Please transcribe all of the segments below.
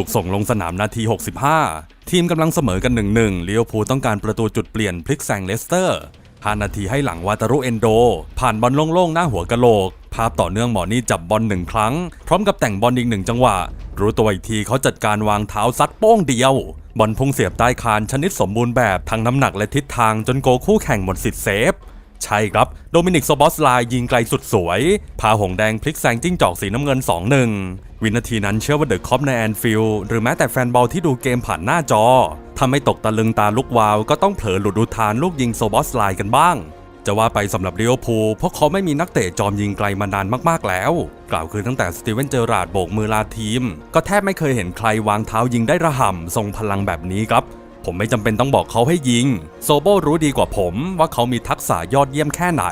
ถูกส่งลงสนามนาที 65 ทีมกำลังเสมอกัน1-1เลี้ยวภูลต้องการประตูจุดเปลี่ยนพลิกแซงเลสเตอร์5นาทีให้หลังวาตารุเอนโด ผ่านบอลโล่งๆ หน้าหัวกะโหลก ภาพต่อเนื่องหมอนี่จับบอลหนึ่งครั้ง พร้อมกับแต่งบอลอีกหนึ่งจังหวะ รู้ตัวอีกทีเขาจัดการวางเท้าซัดโป้งเดียว บอลพุ่งเสียบใต้คานชนิดสมบูรณ์แบบทั้งน้ำหนักและทิศทางจนโกคู่แข่งหมดสิทธิ์เซฟ ใช่ครับ โดมินิกโซบอสไลยิงไกลสุดสวย พาหงแดงพลิกแซงจิ้งจอกสีน้ำเงิน 2-1 วินาทีนั้นเชื่อว่าเดอะคอปในแอนฟิลด์หรือแม้แต่แฟนบอลที่ดูเกมผ่านหน้าจอถ้าไม่ตกตะลึงตาลุกวาว ก็ต้องเผลอหลุดอุทานลูกยิงโซบอสไลกันบ้าง จะว่าไปสำหรับลิเวอร์พูเพราะเขาไม่มีนักเตะจอมยิงไกลมานานมากๆแล้ว กล่าวคือตั้งแต่สตีเวนเจอราร์ดโบกมือลาทีม ก็แทบไม่เคยเห็นใครวางเท้ายิงได้ระห่ำทรงพลังแบบนี้ครับ ผมไม่จำเป็นต้องบอกเขาให้ยิง โซโบรู้ดีกว่าผมว่าเขามีทักษะยอดเยี่ยมแค่ไหน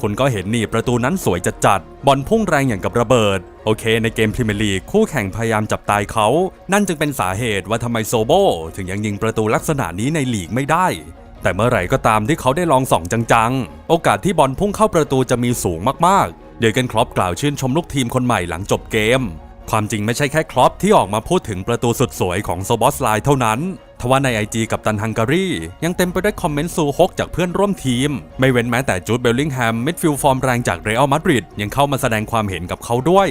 คุณก็เห็นนี่ประตูนั้นสวยจัดจัดๆบอลพุ่งแรงอย่างกับระเบิด โอเค ในเกมพรีเมียร์ลีกคู่แข่งพยายามจับตายเขา นั่นจึงเป็นสาเหตุว่าทำไมโซโบถึงยังยิงประตูลักษณะนี้ในลีกไม่ได้แต่เมื่อไหร่ก็ตามที่เขาได้ลองส่องจังๆ โอกาสที่บอลพุ่งเข้าประตูจะมีสูงมากๆ เดี๋ยวกันครอปกล่าวชื่นชมลูกทีมคนใหม่หลังจบเกม ความจริงไม่ใช่แค่ครอปที่ออกมาพูดถึงประตูสุดสวยของโซบอสไลน์เท่านั้น ทว่าในไอจีกับตันฮังการียังเต็มไปด้วยคอมเมนต์ซูฮกจากเพื่อนร่วมทีม ไม่เว้นแม้แต่จูดเบลลิงแฮมมิดฟิลฟอร์มแรงจากเรอัลมาดริดยังเข้ามาแสดงความเห็นกับเขาด้วย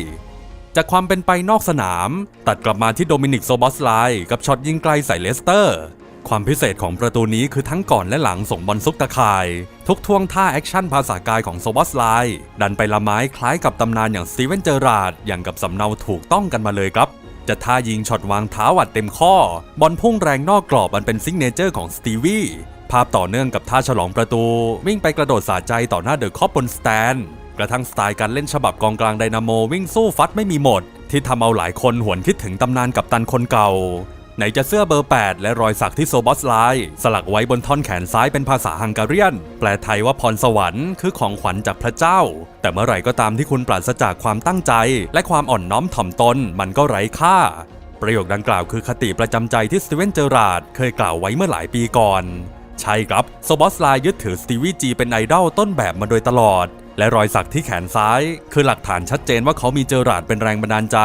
จากความเป็นไปนอกสนาม ตัดกลับมาที่โดมินิกโซบอสไลกับช็อตยิงไกลใส่เลสเตอร์ความพิเศษของประตูนี้คือทั้งก่อนและหลังส่งบอลซุกตะข่าย ทุกท่วงท่าแอคชั่นภาษากายของโซบอสไลดันไปละไม้คล้ายกับตำนานอย่างสตีเวนเจอราร์ดอย่างกับสำเนาถูกต้องกันมาเลยครับ จะท่ายิงช็อตวางเท้าวัดเต็มข้อ บอลพุ่งแรงนอกกรอบมันเป็นซิกเนเจอร์ของสตีวีภาพต่อเนื่องกับท่าฉลองประตู วิ่งไปกระโดดสาใจต่อหน้าเดอะคอปบนสแตนกระทั่งสไตล์การเล่นฉบับกองกลางไดนาโมวิ่งสู้ฟัดไม่มีหมด ที่ทำเอาหลายคนหวนคิดถึงตำนานกับตันคนเก่า ไหนจะเสื้อเบอร์ 8 และรอยสักที่โซบอสไล์สลักไว้บนท่อนแขนซ้ายเป็นภาษาฮังการีนแปลไทยว่าพรสวรรค์คือของขวัญจากพระเจ้า แต่เมื่อไหร่ก็ตามที่คุณปราศจากความตั้งใจ และความอ่อนน้อมถ่อมตนมันก็ไร้ค่า ประโยคดังกล่าวคือคติประจำใจที่สตีเวนเจอราร์ดเคยกล่าวไว้เมื่อหลายปีก่อนใช่ครับโซบอสไลยึดถือสตีวีจีเป็นไอดอลต้นแบบมาโดยตลอด และรอยสักที่แขนซ้าย คือหลักฐานชัดเจนว่าเขามีเจอราร์ดเป็นแรงบันดาลใจ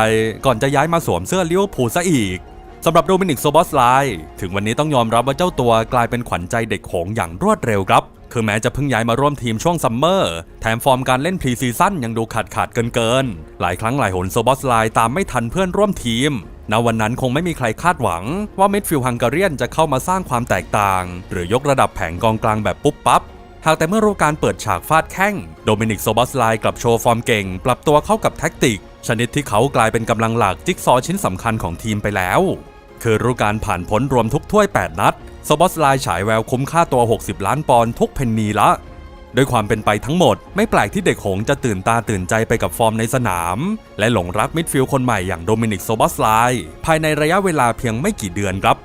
ก่อนจะย้ายมาสวมเสื้อเลิเวอร์พูลซะอีก สำหรับโดมินิกโซบอสไลถึงวันนี้ต้องยอมรับว่าเจ้าตัวกลายเป็นขวัญใจเด็กโขงอย่างรวดเร็วครับ คือแม้จะเพิ่งย้ายมาร่วมทีมช่วงซัมเมอร์ แถมฟอร์มการเล่นพรีซีซั่นยังดูขาดขาดเกินเกินๆหลายครั้งหลายหนโซบอสไลตามไม่ทันเพื่อนร่วมทีมณวันนั้นคงไม่มีใครคาดหวังว่ามิดฟิลด์ฮังการีนจะเข้ามาสร้างความแตกต่าง หรือยกระดับแผงกองกลางแบบปุ๊บปั๊บหากแต่เมื่อฤดูกาลเปิดฉากฟาดแข้งโดมินิกโซบอสไลกลับโชว์ฟอร์มเก่ง ปรับตัวเข้ากับแท็กติก ชนิดที่เขากลายเป็นกำลังหลักจิ๊กซอชิ้นสำคัญของทีมไปแล้ว คือรู้การผ่านพ้นรวมทุกถ้วย 8 นัดสบอสไลฉายแววคุ้มค่าตัว 60 ล้านปอนด์ทุกเพนนีละด้วยความเป็นไปทั้งหมด ไม่แปลกที่เด็กหงจะตื่นตาตื่นใจไปกับฟอร์มในสนาม และหลงรักมิดฟิลด์คนใหม่อย่างโดมินิกโซบอสไลภายในระยะเวลาเพียงไม่กี่เดือนครับ